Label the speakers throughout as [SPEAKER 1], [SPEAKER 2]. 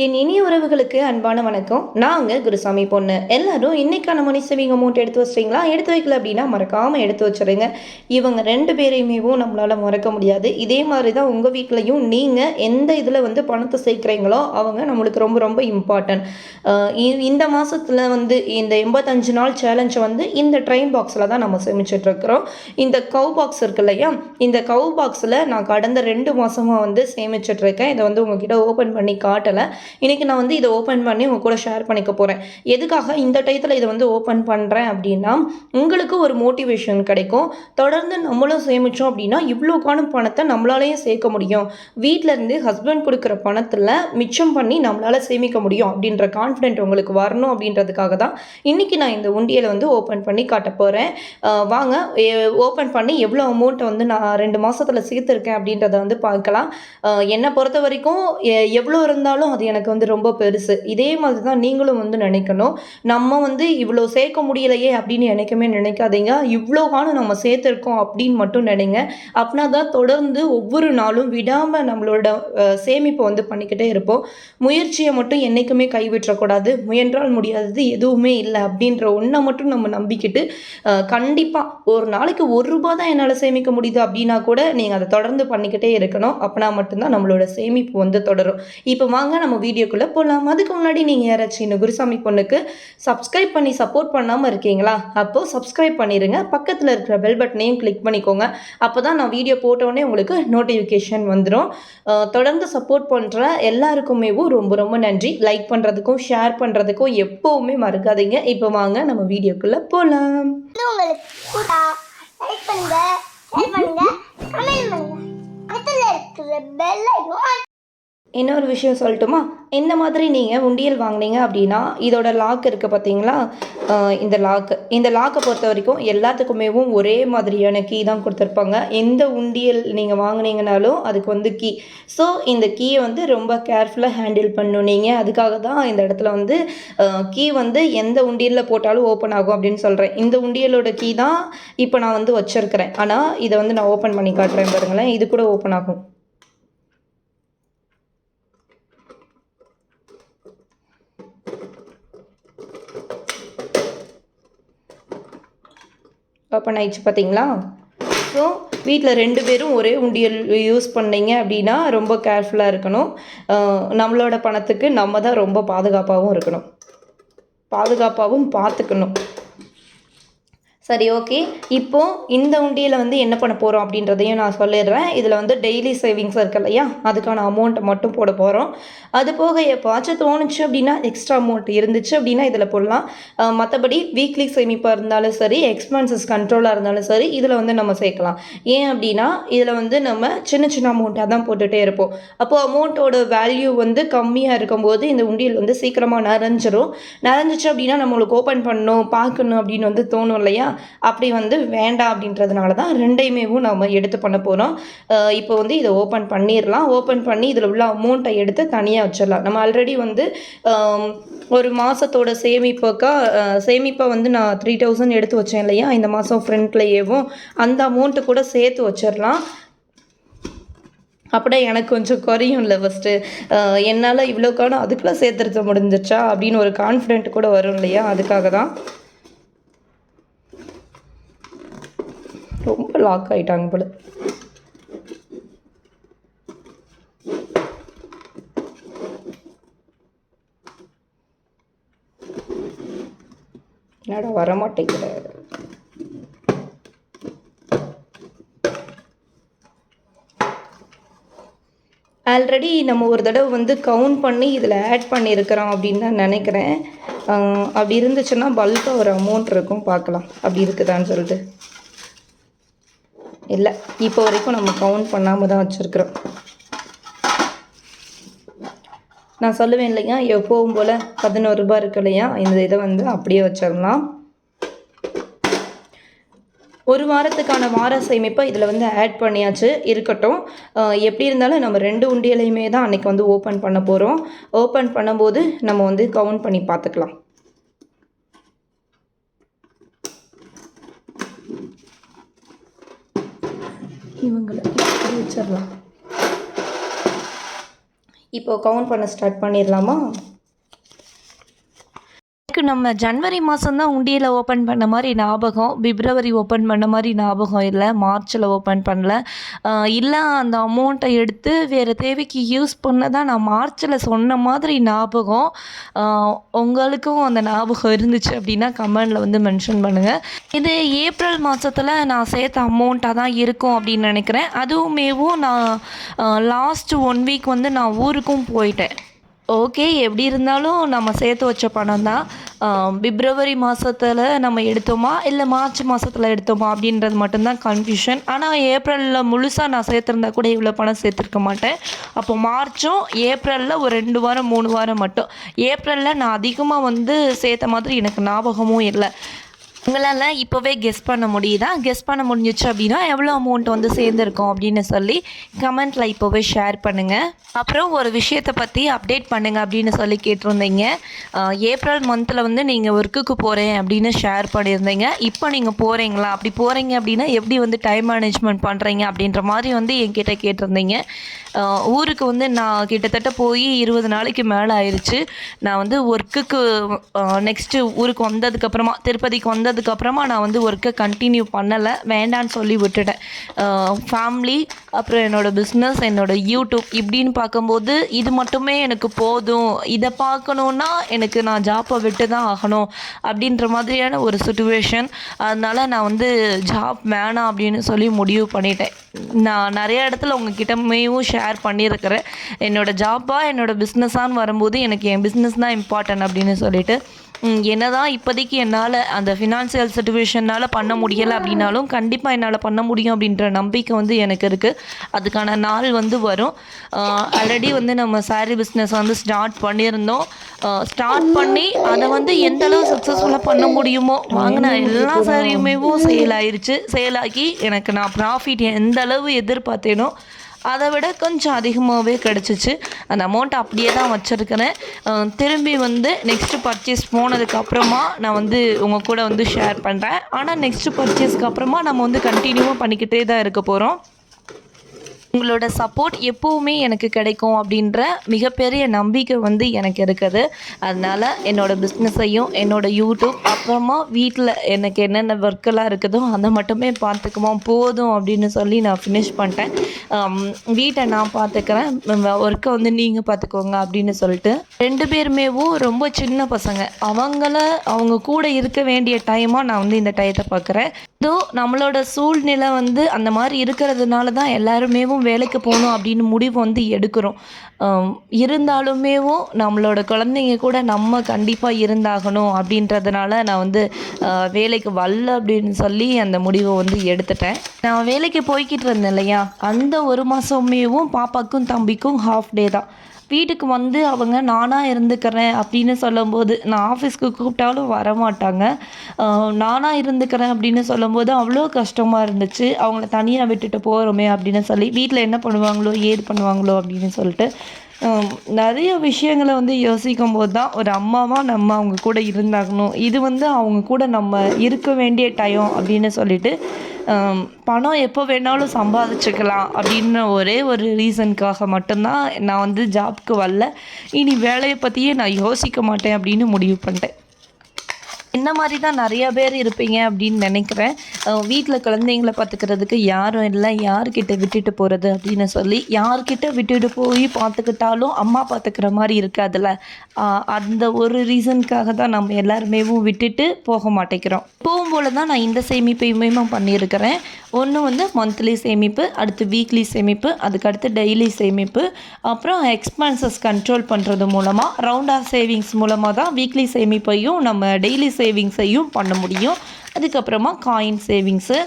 [SPEAKER 1] என் இனிய உறவுகளுக்கு அன்பான வணக்கம். நாங்கள் குருசாமி பொண்ணு. எல்லாரும் இன்னைக்கான மனுஷவிங்க அமௌண்ட் எடுத்து வச்சிட்டீங்களா? எடுத்து வைக்கல அப்படின்னா மறக்காமல் எடுத்து வச்சுருங்க. இவங்க ரெண்டு பேரையுமேவும் நம்மளால் மறக்க முடியாது. இதே மாதிரி தான் உங்கள் வீட்லேயும் நீங்கள் எந்த இதில் வந்து பணத்தை சேர்க்குறீங்களோ அவங்க நம்மளுக்கு ரொம்ப ரொம்ப இம்பார்ட்டன்ட் இந்த மாதத்தில் வந்து இந்த எண்பத்தஞ்சு நாள் சேலஞ்சை வந்து இந்த ட்ரெயின் பாக்ஸில் தான் நம்ம சேமிச்சிட்ருக்குறோம் இந்த கவு பாக்ஸ் இருக்கு இல்லையா? இந்த கவு பாக்ஸில் நான் கடந்த ரெண்டு மாதமாக வந்து சேமிச்சிட்ருக்கேன் இதை வந்து உங்ககிட்ட ஓப்பன் பண்ணி காட்டலை. இன்றைக்கி நான் வந்து இதை ஓப்பன் பண்ணி உங்கள் கூட ஷேர் பண்ணிக்க போகிறேன் எதுக்காக இந்த டயத்தில் இதை வந்து ஓப்பன் பண்ணுறேன் அப்படின்னா உங்களுக்கு ஒரு மோட்டிவேஷன் கிடைக்கும். தொடர்ந்து நம்மளும் சேமித்தோம் அப்படின்னா இவ்வளோக்கான பணத்தை நம்மளாலேயும் சேர்க்க முடியும். வீட்டில் இருந்து ஹஸ்பண்ட் கொடுக்குற பணத்தில் மிச்சம் பண்ணி நம்மளால் சேமிக்க முடியும் அப்படின்ற கான்ஃபிடென்ட் உங்களுக்கு வரணும் அப்படின்றதுக்காக தான் இன்றைக்கி நான் இந்த உண்டியலை வந்து ஓப்பன் பண்ணி காட்ட போகிறேன் வாங்க ஓப்பன் பண்ணி எவ்வளோ அமௌண்ட்டை வந்து நான் ரெண்டு மாதத்தில் சேர்த்துருக்கேன் அப்படின்றத வந்து பார்க்கலாம். என்னை பொறுத்த வரைக்கும் எ- எவ்வளோ இருந்தாலும் அது எனக்கு வந்து ரொம்ப பெருசு. இதே மாதிரி தான் நீங்களும் வந்து நினைக்கணும். நம்ம வந்து இவ்வளோ சேர்க்க முடியலையே அப்படின்னு எனக்குமே நினைக்காதீங்க. இவ்வளோ காலம் நம்ம சேர்த்துருக்கோம் அப்படின்னு மட்டும் நினைங்க. அப்படின்னா தான் தொடர்ந்து ஒவ்வொரு நாளும் விடாமல் நம்மளோட சேமிப்பை வந்து பண்ணிக்கிட்டே இருப்போம். முயற்சியை மட்டும் என்றைக்குமே கைவிட்டக்கூடாது முயன்றால் முடியாதது எதுவுமே இல்லை அப்படின்ற ஒன்றை மட்டும் நம்ம நம்பிக்கிட்டு கண்டிப்பாக ஒரு நாளைக்கு ஒரு ரூபா தான் என்னால் சேமிக்க முடியுது அப்படின்னா கூட நீங்கள் அதை தொடர்ந்து பண்ணிக்கிட்டே இருக்கணும். அப்படின்னா மட்டும்தான் நம்மளோட சேமிப்பு வந்து தொடரும். இப்போ வாங்க நம்ம வீடியோக்குள்ளே போகலாம் அதுக்கு முன்னாடி நீங்கள் யாராச்சும் இந்த குருசாமி பொண்ணுக்கு சப்ஸ்கிரைப் பண்ணி சப்போர்ட் பண்ணாமல் இருக்கீங்களா? அப்போது சப்ஸ்கிரைப் பண்ணிடுங்க பக்கத்தில் இருக்கிற பெல் பட்டனையும் கிளிக் பண்ணிக்கோங்க. அப்போ தான் நான் வீடியோ போட்டோடனே உங்களுக்கு நோட்டிஃபிகேஷன் வந்துடும் தொடர்ந்து சப்போர்ட் பண்ணுற எல்லாருக்குமேவும் ரொம்ப ரொம்ப நன்றி. லைக் பண்ணுறதுக்கும் ஷேர் பண்ணுறதுக்கும் எப்போவுமே மறக்காதீங்க. இப்போ வாங்க நம்ம வீடியோக்குள்ளே போகலாம்
[SPEAKER 2] உங்களுக்கு லைக் பண்ணுங்க ஷேர் பண்ணுங்க கமெண்ட் பண்ணுங்க. பக்கத்தில் இருக்கிற பெல்
[SPEAKER 1] இன்னொரு விஷயம் சொல்லட்டுமா? இந்த மாதிரி நீங்கள் உண்டியல் வாங்குனீங்க அப்படின்னா இதோட லாக் இருக்குது பார்த்தீங்களா? இந்த லாக்கு இந்த லாக்கை பொறுத்த வரைக்கும் எல்லாத்துக்குமேவும் ஒரே மாதிரியான கீ தான் கொடுத்துருப்பாங்க. எந்த உண்டியல் நீங்கள் வாங்கினீங்கனாலும் அதுக்கு வந்து கீ ஸோ இந்த கீயை வந்து ரொம்ப கேர்ஃபுல்லாக ஹேண்டில் பண்ணணும் நீங்கள் அதுக்காக தான் இந்த இடத்துல வந்து கீ வந்து எந்த உண்டியலில் போட்டாலும் ஓப்பன் ஆகும் அப்படின்னு சொல்கிறேன் இந்த உண்டியலோட கீ தான் இப்போ நான் வந்து வச்சுருக்கிறேன். ஆனால் இதை வந்து நான் ஓப்பன் பண்ணி காட்டுறேன் பாருங்களேன். இது கூட ஓப்பன் ஆகும். ஓப்பன் ஆயிடுச்சு பார்த்தீங்களா? ஸோ வீட்டில் ரெண்டு பேரும் ஒரே உண்டியல் யூஸ் பண்ணீங்க அப்படின்னா ரொம்ப கேர்ஃபுல்லாக இருக்கணும். நம்மளோட பணத்துக்கு நம்ம தான் ரொம்ப பாதுகாப்பாகவும் இருக்கணும். பாதுகாப்பாகவும் பார்த்துக்கணும். சரி ஓகே இப்போது இந்த உண்டியில் வந்து என்ன பண்ண போகிறோம் அப்படின்றதையும் நான் சொல்லிடுறேன். இதில் வந்து டெய்லி சேவிங்ஸ் இருக்கு இல்லையா? அதுக்கான அமௌண்ட்டை மட்டும் போட போகிறோம் அது போக எப்போச்சும் தோணுச்சு அப்படின்னா எக்ஸ்ட்ரா அமௌண்ட் இருந்துச்சு அப்படின்னா இதில் போடலாம். மற்றபடி வீக்லி சேமிப்பாக இருந்தாலும் சரி எக்ஸ்பென்சஸ் கண்ட்ரோலாக இருந்தாலும் சரி இதில் வந்து நம்ம சேர்க்கலாம். ஏன் அப்படின்னா இதில் வந்து நம்ம சின்ன சின்ன அமௌண்ட்டாக தான் போட்டுகிட்டே இருப்போம். அப்போது அமௌண்ட்டோட வேல்யூ வந்து கம்மியாக இருக்கும்போது இந்த உண்டியல் வந்து சீக்கிரமாக நிறைஞ்சிரும் நிறைஞ்சிச்சு அப்படின்னா நம்மளுக்கு ஓப்பன் பண்ணணும் பார்க்கணும் அப்படின்னு வந்து தோணும் இல்லையா? அப்படி வந்து வேண்டாம் அப்படின்றதுனால தான் ரெண்டையுமேவும் நம்ம எடுத்து பண்ண போகிறோம் இப்போ வந்து இதை ஓப்பன் பண்ணிடலாம். ஓப்பன் பண்ணி இதில் உள்ள அமௌண்ட்டை எடுத்து தனியாக வச்சிடலாம். நம்ம ஆல்ரெடி வந்து ஒரு மாதத்தோட சேமிப்புக்கா சேமிப்பை வந்து நான் த்ரீ தௌசண்ட் எடுத்து வச்சேன் இல்லையா? இந்த மாதம் ஃப்ரண்ட்லேயேவும் அந்த அமௌண்ட்டு கூட சேர்த்து வச்சிடலாம். அப்படியே எனக்கு கொஞ்சம் குறையும் இல்லை ஃபஸ்ட்டு என்னால் இவ்வளோ காலம் அதுக்குள்ளே சேர்த்துருக்க முடிஞ்சிச்சா? அப்படின்னு ஒரு கான்ஃபிடென்ட் கூட வரும் இல்லையா? அதுக்காக தான். ரொம்ப லாக் ஆயிட்டாங்க போல. என்னடா வர மாட்டேங்கிற ஆல்ரெடி நம்ம ஒரு தடவை வந்து கவுண்ட் பண்ணி இதில் ஆட் பண்ணியிருக்கிறோம் அப்படின்னு தான் நினைக்கிறேன். அப்படி இருந்துச்சுன்னா பல்காக ஒரு அமௌண்ட் இருக்கும் பார்க்கலாம். அப்படி இருக்குதான்னு சொல்லிட்டு. இல்லை இப்போ வரைக்கும் நம்ம கவுண்ட் பண்ணாமல் தான் வச்சுருக்குறோம். நான் சொல்லுவேன் இல்லையா எப்போவும் போல் பதினோரு ரூபாய் இருக்கு இல்லையா இந்த இதை வந்து அப்படியே வச்சிடலாம். ஒரு வாரத்துக்கான வார சேமிப்பை இதில் வந்து ஆட் பண்ணியாச்சு. இருக்கட்டும். எப்படி இருந்தாலும் நம்ம ரெண்டு உண்டியலையுமே தான் அன்றைக்கி வந்து ஓப்பன் பண்ண போகிறோம் ஓப்பன் பண்ணும்போது நம்ம வந்து கவுண்ட் பண்ணி பார்த்துக்கலாம். இவங்களை இப்படி வச்சிடலாம். இப்போ கவுண்ட் பண்ண ஸ்டார்ட் பண்ணிடலாமா? எனக்கு நம்ம ஜனவரி மாதம் தான் உண்டியில் ஓப்பன் பண்ண மாதிரி ஞாபகம் பிப்ரவரி ஓப்பன் பண்ண மாதிரி ஞாபகம் இல்லை மார்ச்சில் ஓப்பன் பண்ணல. இல்லை அந்த அமௌண்ட்டை எடுத்து வேறு தேவைக்கு யூஸ் பண்ண தான் நான் மார்ச்சில் சொன்ன மாதிரி ஞாபகம். உங்களுக்கும் அந்த ஞாபகம் இருந்துச்சு அப்படின்னா கமெண்டில் வந்து மென்ஷன் பண்ணுங்கள் இது ஏப்ரல் மாதத்தில் நான் சேர்த்த அமௌண்ட்டாக தான் இருக்கும் அப்படின்னு நினைக்கிறேன். அதுவுமேவும் நான் லாஸ்ட் ஒன் வீக் வந்து நான் ஊருக்கும் போயிட்டேன். ஓகே எப்படி இருந்தாலும் நம்ம சேர்த்து வச்ச பணம் தான். பிப்ரவரி மாதத்தில் நம்ம எடுத்தோமா இல்லை மார்ச் மாதத்தில் எடுத்தோமா அப்படின்றது மட்டும்தான் கன்ஃபியூஷன் ஆனால் ஏப்ரலில் முழுசாக நான் சேர்த்துருந்தா கூட இவ்வளோ பணம் சேர்த்துருக்க மாட்டேன். அப்போ மார்ச்சும் ஏப்ரலில் ஒரு ரெண்டு வாரம் மூணு வாரம் மட்டும். ஏப்ரலில் நான் அதிகமாக வந்து சேர்த்த மாதிரி எனக்கு ஞாபகமும் இல்லை. உங்களால் இப்போவே கெஸ் பண்ண முடியுதா? கெஸ் பண்ண முடிஞ்சிச்சு அப்படின்னா எவ்வளோ அமௌண்ட் வந்து சேர்ந்துருக்கோம் அப்படின்னு சொல்லி கமெண்ட்டில் இப்போவே ஷேர் பண்ணுங்கள் அப்புறம் ஒரு விஷயத்தை பற்றி அப்டேட் பண்ணுங்கள் அப்படின்னு சொல்லி கேட்டிருந்தீங்க. ஏப்ரல் மந்தில் வந்து நீங்கள் ஒர்க்குக்கு போகிறேன் அப்படின்னு ஷேர் பண்ணியிருந்தீங்க. இப்போ நீங்கள் போகிறீங்களா அப்படி போகிறீங்க அப்படின்னா எப்படி வந்து டைம் மேனேஜ்மெண்ட் பண்ணுறீங்க அப்படின்ற மாதிரி வந்து என்கிட்ட கேட்டிருந்தீங்க. ஊருக்கு வந்து நான் கிட்டத்தட்ட போய் இருபது நாளைக்கு மேலே ஆயிடுச்சு நான் வந்து ஒர்க்குக்கு நெக்ஸ்ட்டு ஊருக்கு வந்ததுக்கப்புறமா திருப்பதிக்கு வந்ததுக்கப்புறமா நான் வந்து ஒர்க்கை கண்டினியூ பண்ணலை. வேண்டான்னு சொல்லி விட்டுட்டேன். ஃபேமிலி அப்புறம் என்னோடய பிஸ்னஸ் என்னோடய யூடியூப் இப்படின்னு பார்க்கும்போது இது மட்டுமே எனக்கு போதும். இதை பார்க்கணுன்னா எனக்கு நான் ஜாப்பை விட்டு தான் ஆகணும் அப்படின்ற மாதிரியான ஒரு சுச்சுவேஷன் அதனால் நான் வந்து ஜாப் வேணாம் அப்படின்னு சொல்லி முடிவு பண்ணிட்டேன். நான் நிறைய இடத்துல உங்ககிட்டமேவும் ஷேர் பண்ணியிருக்கிறேன். என்னோடய ஜாப்பாக என்னோடய பிஸ்னஸான்னு வரும்போது எனக்கு என் பிஸ்னஸ் தான் இம்பார்ட்டன்ட் அப்படின்னு சொல்லிட்டு என்னதான் இப்போதைக்கு என்னால் அந்த ஃபினான்சியல் சுச்சுவேஷனால் பண்ண முடியலை அப்படின்னாலும் கண்டிப்பாக என்னால் பண்ண முடியும் அப்படின்ற நம்பிக்கை வந்து எனக்கு இருக்குது அதுக்கான நாள் வந்து வரும். ஆல்ரெடி வந்து நம்ம சாரீ பிஸ்னஸ் வந்து ஸ்டார்ட் பண்ணியிருந்தோம். ஸ்டார்ட் பண்ணி அதை வந்து எந்த அளவு சக்ஸஸ்ஃபுல்லாக பண்ண முடியுமோ வாங்கின எல்லா சாரியுமேவும் சேல் ஆயிருச்சு. சேல் ஆகி எனக்கு நான் ப்ராஃபிட் எந்த அளவு எதிர்பார்த்தேனோ அதை விட கொஞ்சம் அதிகமாகவே கிடச்சிச்சு. அந்த அமௌண்ட் அப்படியே தான் வச்சுருக்கிறேன். திரும்பி வந்து நெக்ஸ்ட்டு பர்ச்சேஸ் போனதுக்கு அப்புறமா நான் வந்து உங்கள் கூட வந்து ஷேர் பண்ணுறேன் ஆனால் நெக்ஸ்ட்டு பர்ச்சேஸ்க்கு அப்புறமா நம்ம வந்து கண்டினியூவாக பண்ணிக்கிட்டே தான் இருக்க போகிறோம் உங்களோட சப்போர்ட் எப்போவுமே எனக்கு கிடைக்கும் அப்படின்ற மிகப்பெரிய நம்பிக்கை வந்து எனக்கு இருக்குது. அதனால் என்னோடய பிஸ்னஸையும் என்னோடய யூடியூப் அப்புறமா வீட்டில் எனக்கு என்னென்ன ஒர்க்கெல்லாம் இருக்குதோ அதை மட்டுமே பார்த்துக்குவோம் போதும் அப்படின்னு சொல்லி நான் ஃபினிஷ் பண்ணிட்டேன். வீட்டை நான் பார்த்துக்கிறேன். ஒர்க்கை வந்து நீங்கள் பார்த்துக்கோங்க அப்படின்னு சொல்லிட்டு ரெண்டு பேருமேவும் ரொம்ப சின்ன பசங்க. அவங்கள அவங்க கூட இருக்க வேண்டிய டைமாக நான் வந்து இந்த டயத்தை பார்க்குறேன். ஏதோ நம்மளோட சூழ்நிலை வந்து அந்த மாதிரி இருக்கிறதுனால தான் எல்லாருமேவும் வேலைக்கு போகணும் அப்படின்னு முடிவு வந்து எடுக்கிறோம். இருந்தாலுமேவும் நம்மளோட குழந்தைங்க கூட நம்ம கண்டிப்பாக இருந்தாகணும் அப்படின்றதுனால நான் வந்து வேலைக்கு வரல அப்படின்னு சொல்லி அந்த முடிவை வந்து எடுத்துட்டேன். நான் வேலைக்கு போய்கிட்டு இருந்தேன் இல்லையா? அந்த ஒரு மாதமேவும் பாப்பாக்கும் தம்பிக்கும் ஹாஃப் டே தான். வீட்டுக்கு வந்து அவங்க நானாக இருந்துக்கிறேன் அப்படின்னு சொல்லும்போது நான் ஆஃபீஸ்க்கு கூப்பிட்டாலும் வரமாட்டாங்க. நானாக இருந்துக்கிறேன் அப்படின்னு சொல்லும்போது அவ்வளோ கஷ்டமாக இருந்துச்சு. அவங்கள தனியாக விட்டுட்டு போகிறோமே அப்படின்னு சொல்லி வீட்டில் என்ன பண்ணுவாங்களோ ஏது பண்ணுவாங்களோ அப்படின்னு சொல்லிட்டு நிறைய விஷயங்களை வந்து யோசிக்கும் போது தான் ஒரு அம்மாவாக நம்ம அவங்க கூட இருந்தாகணும். இது வந்து அவங்க கூட நம்ம இருக்க வேண்டிய டைம் அப்படின்னு சொல்லிட்டு பணம் எப்போ வேணாலும் சம்பாதிச்சுக்கலாம் அப்படின்னு ஒரே ஒரு ரீசனுக்காக மட்டும்தான் நான் வந்து ஜாப்க்கு வரல. இனி வேலையை பற்றியே நான் யோசிக்க மாட்டேன் அப்படின்னு முடிவு பண்ணிட்டேன். இந்த மாதிரி தான் நிறைய பேர் இருப்பீங்க அப்படின்னு நினைக்கிறேன். வீட்டில் குழந்தைங்கள பார்த்துக்கிறதுக்கு யாரும் இல்லை. யார்கிட்ட விட்டுட்டு போகிறது அப்படின்னு சொல்லி யார்கிட்ட விட்டுட்டு போய் பார்த்துக்கிட்டாலும் அம்மா பார்த்துக்கிற மாதிரி இருக்காதுல்ல. அந்த ஒரு ரீசனுக்காக தான் நம்ம எல்லாருமேவும் விட்டுட்டு போக மாட்டேங்கிறோம். போகும்போது தான் நான் இந்த சேமிப்பையுமே பண்ணியிருக்கிறேன். ஒன்று வந்து மந்த்லி சேமிப்பு அடுத்து வீக்லி சேமிப்பு அதுக்கடுத்து டெய்லி சேமிப்பு. அப்புறம் எக்ஸ்பென்சஸ் கண்ட்ரோல் பண்ணுறது மூலமாக ரவுண்ட் ஆஃப் சேவிங்ஸ் மூலமாக தான் வீக்லி சேமிப்பையும் நம்ம டெய்லி சேவிங்ஸையும் பண்ண முடியும். அதுக்கப்புறமா காயின் சேவிங்ஸு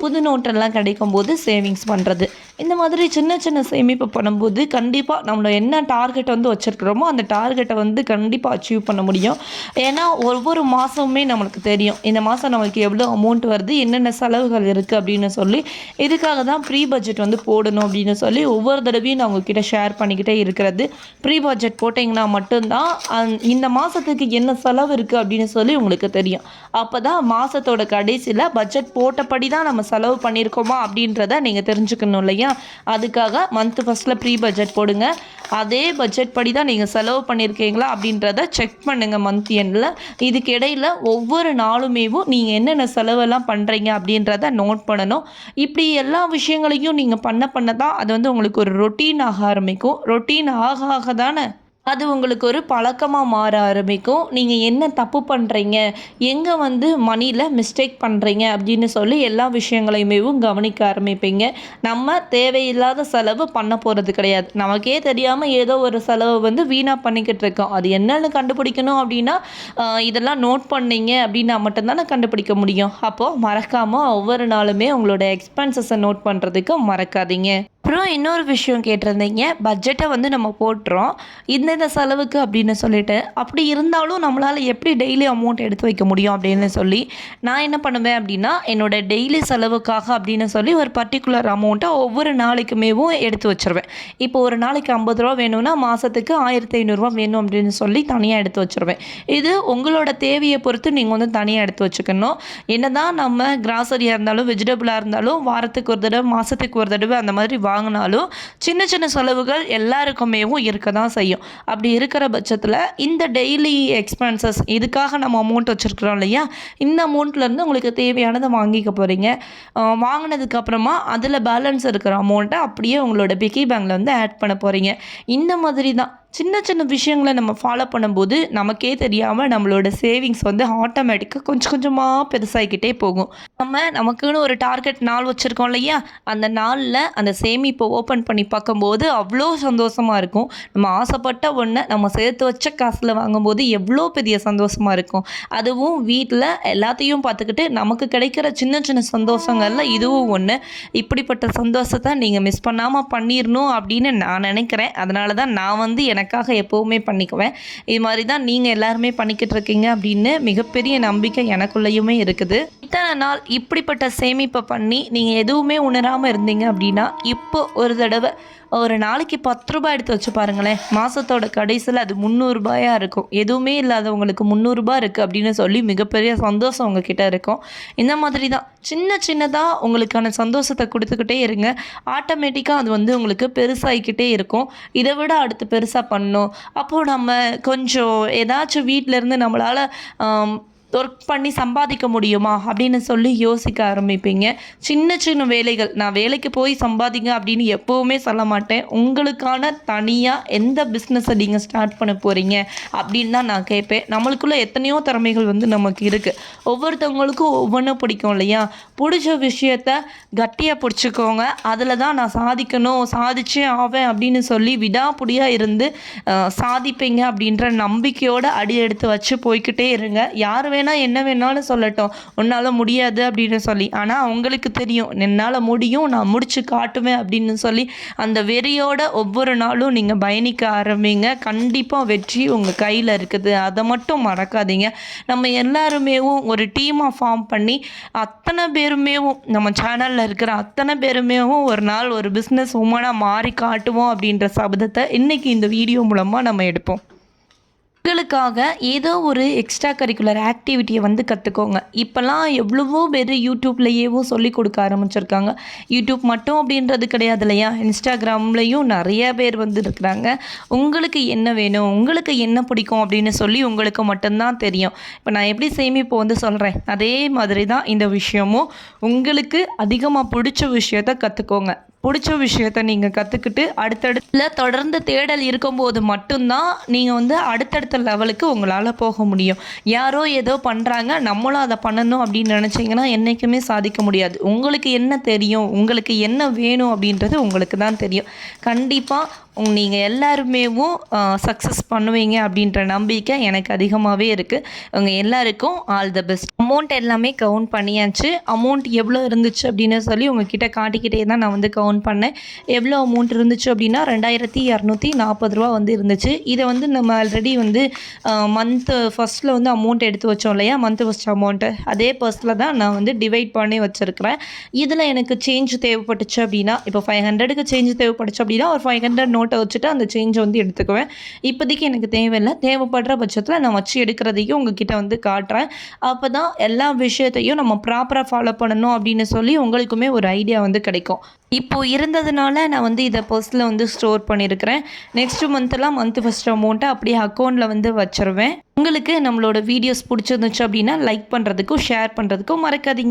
[SPEAKER 1] புது நோட்டெல்லாம் கிடைக்கும் போது சேவிங்ஸ் பண்ணுறது இந்த மாதிரி சின்ன சின்ன சேமிப்பு பண்ணும்போது கண்டிப்பாக நம்மளை என்ன டார்கெட் வந்து வச்சுருக்கிறோமோ அந்த டார்கெட்டை வந்து கண்டிப்பாக அச்சீவ் பண்ண முடியும். ஏன்னா ஒவ்வொரு மாதமுமே நம்மளுக்கு தெரியும். இந்த மாதம் நம்மளுக்கு எவ்வளோ அமௌண்ட் வருது என்னென்ன செலவுகள் இருக்குது அப்படின்னு சொல்லி இதுக்காக தான் ப்ரீ பட்ஜெட் வந்து போடணும் அப்படின்னு சொல்லி ஒவ்வொரு தடவையும் நான் உங்ககிட்ட ஷேர் பண்ணிக்கிட்டே இருக்கிறது. ப்ரீ பட்ஜெட் போட்டிங்கன்னா மட்டும்தான் இந்த மாதத்துக்கு என்ன செலவு இருக்குது அப்படின்னு சொல்லி உங்களுக்கு தெரியும். அப்போ தான் மாதத்தோட கடைசியில் பட்ஜெட் போட்டபடி தான் நம்ம செலவு பண்ணியிருக்கோமா அப்படின்றத நீங்கள் தெரிஞ்சுக்கணும் இல்லையா? அதுக்காக மந்த் ஃபஸ்ட்டில் ப்ரீ பட்ஜெட் போடுங்க. அதே பட்ஜெட் படி தான் நீங்கள் செலவு பண்ணியிருக்கீங்களா அப்படின்றத செக் பண்ணுங்கள் மந்த் எண்டில் இதுக்கு இடையில் ஒவ்வொரு நாளுமேவும் நீங்கள் என்னென்ன செலவெல்லாம் பண்ணுறீங்க அப்படின்றத நோட் பண்ணணும். இப்படி எல்லா விஷயங்களையும் நீங்கள் பண்ண பண்ண தான் அது வந்து உங்களுக்கு ஒரு ரொட்டீன் ஆக ஆரம்பிக்கும். ரொட்டீன் ஆக ஆக தானே? அது உங்களுக்கு ஒரு பழக்கமாக மாற ஆரம்பிக்கும். நீங்கள் என்ன தப்பு பண்ணுறீங்க எங்கே வந்து மணியில் மிஸ்டேக் பண்ணுறீங்க அப்படின்னு சொல்லி எல்லா விஷயங்களையுமேவும் கவனிக்க ஆரம்பிப்பீங்க. நம்ம தேவையில்லாத செலவு பண்ண போகிறது கிடையாது. நமக்கே தெரியாமல் ஏதோ ஒரு செலவு வந்து வீணாக பண்ணிக்கிட்டு இருக்கோம். அது என்னன்னு கண்டுபிடிக்கணும் அப்படின்னா இதெல்லாம் நோட் பண்ணீங்க அப்படின்னா மட்டும்தானே கண்டுபிடிக்க முடியும். அப்போது மறக்காமல் ஒவ்வொரு நாளுமே உங்களோட எக்ஸ்பென்சஸை நோட் பண்ணுறதுக்கு மறக்காதீங்க. அப்புறம் இன்னொரு விஷயம் கேட்டிருந்தீங்க. பட்ஜெட்டை வந்து நம்ம போட்டுறோம். இந்தந்த செலவுக்கு அப்படின்னு சொல்லிட்டு. அப்படி இருந்தாலும் நம்மளால் எப்படி டெய்லி அமௌண்ட் எடுத்து வைக்க முடியும் அப்படின்னு சொல்லி நான் என்ன பண்ணுவேன் அப்படின்னா என்னோட டெய்லி செலவுக்காக அப்படின்னு சொல்லி ஒரு பர்டிகுலர் அமௌண்ட்டை ஒவ்வொரு நாளைக்குமேவும் எடுத்து வச்சிருவேன். இப்போ ஒரு நாளைக்கு ஐம்பது ரூபா வேணும்னா மாதத்துக்கு ஆயிரத்தி ஐநூறுரூவா வேணும் அப்படின்னு சொல்லி தனியாக எடுத்து வச்சிருவேன். இது உங்களோட தேவையை பொறுத்து நீங்கள் வந்து தனியாக எடுத்து வச்சுக்கணும். என்ன தான் நம்ம கிராசரியாக இருந்தாலும் வெஜிடபிளாக இருந்தாலும் வாரத்துக்கு ஒரு தடவை மாதத்துக்கு ஒரு தடவை அந்த மாதிரி வாங்கினாலும் சின்ன சின்ன செலவுகள் எல்லாருக்குமேவும் இருக்க தான் செய்யும். அப்படி இருக்கிற பட்சத்தில் இந்த டெய்லி எக்ஸ்பென்சஸ் இதுக்காக நம்ம அமௌண்ட் வச்சுருக்குறோம் இல்லையா? இந்த அமௌண்ட்லேருந்து உங்களுக்கு தேவையானதை வாங்கிக்க போகிறீங்க வாங்கினதுக்கப்புறமா அதில் பேலன்ஸ் இருக்கிற அமௌண்ட்டை அப்படியே உங்களோட பிக்கி பேங்கில் வந்து ஆட் பண்ண போகிறீங்க இந்த மாதிரி தான் சின்ன சின்ன விஷயங்களை நம்ம ஃபாலோ பண்ணும்போது நமக்கே தெரியாமல் நம்மளோட சேவிங்ஸ் வந்து ஆட்டோமேட்டிக்காக கொஞ்சம் கொஞ்சமாக பெருசாகிக்கிட்டே போகும். நம்ம நமக்குன்னு ஒரு டார்கெட் நாள் வச்சுருக்கோம் இல்லையா? அந்த நாளில் அந்த சேமிப்பை ஓப்பன் பண்ணி பார்க்கும்போது அவ்வளோ சந்தோஷமாக இருக்கும். நம்ம ஆசைப்பட்ட ஒன்றை நம்ம சேர்த்து வச்ச காசில் வாங்கும்போது எவ்வளோ பெரிய சந்தோஷமாக இருக்கும். அதுவும் வீட்டில் எல்லாத்தையும் பார்த்துக்கிட்டு நமக்கு கிடைக்கிற சின்ன சின்ன சந்தோஷங்களில் இதுவும் ஒன்று இப்படிப்பட்ட சந்தோஷத்தை நீங்கள் மிஸ் பண்ணாமல் பண்ணிடணும் அப்படின்னு நான் நினைக்கிறேன். அதனால தான் நான் வந்து எனக்காக எப்போவுமே பண்ணிக்குவேன். இது மாதிரி தான் நீங்கள் எல்லாருமே பண்ணிக்கிட்டு இருக்கீங்க அப்படின்னு மிகப்பெரிய நம்பிக்கை எனக்குள்ளேயுமே இருக்குது. இத்தனை நாள் இப்படிப்பட்ட சேமிப்பை பண்ணி நீங்கள் எதுவுமே உணராமல் இருந்தீங்க அப்படின்னா இப்போ ஒரு தடவை ஒரு நாளைக்கு பத்து ரூபாய் எடுத்து வச்சு பாருங்களேன். மாதத்தோட கடைசியில் அது முந்நூறுபாயாக இருக்கும். எதுவுமே இல்லாதவங்களுக்கு முந்நூறுரூபா இருக்குது அப்படின்னு சொல்லி மிகப்பெரிய சந்தோஷம் உங்ககிட்ட இருக்கும். இந்த மாதிரி தான் சின்ன சின்னதாக உங்களுக்கான சந்தோஷத்தை கொடுத்துக்கிட்டே இருங்க. ஆட்டோமேட்டிக்காக அது வந்து உங்களுக்கு பெருசாகிக்கிட்டே இருக்கும். இதை விட அடுத்து பெருசாக பண்ணணும். அப்போது நம்ம கொஞ்சம் ஏதாச்சும் வீட்டிலேருந்து நம்மளால் ஒர்க் பண்ணி சம்பாதிக்க முடியுமா அப்படின்னு சொல்லி யோசிக்க ஆரம்பிப்பீங்க. சின்ன சின்ன வேலைகள். நான் வேலைக்கு போய் சம்பாதிங்க அப்படின்னு எப்போவுமே சொல்ல மாட்டேன். உங்களுக்கான தனியாக எந்த பிஸ்னஸை நீங்கள் ஸ்டார்ட் பண்ண போகிறீங்க அப்படின்னு தான் நான் கேட்பேன். நம்மளுக்குள்ள எத்தனையோ திறமைகள் வந்து நமக்கு இருக்குது ஒவ்வொருத்தவங்களுக்கும் ஒவ்வொன்றும் பிடிக்கும் இல்லையா? பிடிச்ச விஷயத்த கட்டியாக பிடிச்சிக்கோங்க. அதில் தான் நான் சாதிக்கணும் சாதிச்சே ஆவேன் அப்படின்னு சொல்லி விடாப்புடியாக இருந்து சாதிப்பீங்க அப்படின்ற நம்பிக்கையோடு அடி எடுத்து வச்சு போய்க்கிட்டே இருங்க. யார் வேணால் என்ன வேணாலும் சொல்லட்டும். உன்னால் முடியாது அப்படின்னு சொல்லி. ஆனால் அவங்களுக்கு தெரியும். என்னால் முடியும் நான் முடிச்சு காட்டுவேன் அப்படின்னு சொல்லி அந்த வெறியோட ஒவ்வொரு நாளும் நீங்கள் பயணிக்க ஆரம்பிங்க. கண்டிப்பாக வெற்றி உங்கள் கையில் இருக்குது. அதை மட்டும் மறக்காதீங்க. நம்ம எல்லாருமேவும் ஒரு டீமாக ஃபார்ம் பண்ணி அத்தனை பேருமேவும் நம்ம சேனலில் இருக்கிற அத்தனை பேருமேவும் ஒரு நாள் ஒரு பிஸ்னஸ் உமனாக மாறி காட்டுவோம் அப்படின்ற சபதத்தை இன்றைக்கி இந்த வீடியோ மூலமாக நம்ம எடுப்போம். மக்களுக்காக ஏதோ ஒரு எக்ஸ்ட்ரா கரிக்குலர் ஆக்டிவிட்டியை வந்து கற்றுக்கோங்க இப்போல்லாம் எவ்வளவோ பேர் யூடியூப்லேயேவும் சொல்லி கொடுக்க ஆரம்பிச்சிருக்காங்க. யூடியூப் மட்டும் அப்படின்றது கிடையாது இல்லையா? இன்ஸ்டாகிராம்லேயும் நிறைய பேர் வந்து இருக்கிறாங்க. உங்களுக்கு என்ன வேணும்? உங்களுக்கு என்ன பிடிக்கும் அப்படின்னு சொல்லி உங்களுக்கு மட்டும்தான் தெரியும். இப்போ நான் எப்படி சேமிப்பு வந்து சொல்கிறேன் அதே மாதிரி தான் இந்த விஷயமும். உங்களுக்கு அதிகமாக பிடிச்ச விஷயத்த கற்றுக்கோங்க பிடிச்ச விஷயத்த நீங்கள் கற்றுக்கிட்டு அடுத்தடுத்துல தொடர்ந்து தேடல் இருக்கும்போது மட்டும்தான் நீங்கள் வந்து அடுத்தடுத்த லெவலுக்கு உங்களால் போக முடியும். யாரோ ஏதோ பண்ணுறாங்க நம்மளும் அதை பண்ணணும் அப்படின்னு நினச்சிங்கன்னா என்றைக்குமே சாதிக்க முடியாது. உங்களுக்கு என்ன தெரியும் உங்களுக்கு என்ன வேணும் அப்படின்றது உங்களுக்கு தான் தெரியும். கண்டிப்பாக நீங்கள் எல்லாருமேவும் சக்ஸஸ் பண்ணுவீங்க அப்படின்ற நம்பிக்கை எனக்கு அதிகமாகவே இருக்குது உங்கள் எல்லாருக்கும் ஆல் த பெஸ்ட் அமௌண்ட் எல்லாமே கவுண்ட் பண்ணியாச்சு. அமௌண்ட் எவ்வளோ இருந்துச்சு அப்படின்னு சொல்லி உங்ககிட்ட காட்டிக்கிட்டே தான் நான் வந்து கவுண்ட் பண்ணேன். எவ்வளோ அமௌண்ட் இருந்துச்சு அப்படின்னா ரெண்டாயிரத்தி இரநூத்தி நாற்பது ரூபா வந்து இருந்துச்சு. இதை வந்து நம்ம ஆல்ரெடி வந்து மந்த்து ஃபஸ்ட்டில் வந்து அமௌண்ட் எடுத்து வச்சோம் இல்லையா? மந்த் ஃபஸ்ட் அமௌண்ட்டு அதே பர்ஸில் தான் நான் வந்து டிவைட் பண்ணி வச்சுருக்கிறேன். இதில் எனக்கு சேஞ்ச் தேவைப்பட்டுச்சு அப்படின்னா இப்போ ஃபைவ் ஹண்ட்ரடுக்கு சேஞ்ச் தேவைப்பட்டுச்சு அப்படின்னா ஒரு ஃபைவ் ஹண்ட்ரட் நோட் அமௌண்ட்டை வச்சுட்டு அந்த சேஞ்சை வந்து எடுத்துக்குவேன். இப்போதைக்கு எனக்கு தேவையில்லை. தேவைப்படுற பட்சத்தில் நான் வச்சு எடுக்கிறதையும் உங்ககிட்ட வந்து காட்டுறேன். அப்போ தான் எல்லா விஷயத்தையும் நம்ம ப்ராப்பராக ஃபாலோ பண்ணணும் அப்படின்னு சொல்லி உங்களுக்குமே ஒரு ஐடியா வந்து கிடைக்கும். இப்போது இருந்ததுனால நான் வந்து இதை பர்ஸில் வந்து ஸ்டோர் பண்ணியிருக்கிறேன் நெக்ஸ்ட் மந்த்தெல்லாம் மந்த் ஃபஸ்ட் அமௌண்ட்டை அப்படியே அக்கௌண்ட்டில் வந்து வச்சுருவேன். உங்களுக்கு நம்மளோட வீடியோஸ் பிடிச்சிருந்துச்சு அப்படின்னா லைக் பண்ணுறதுக்கும் ஷேர் பண்ணுறதுக்கும் மறக்காதீங்க.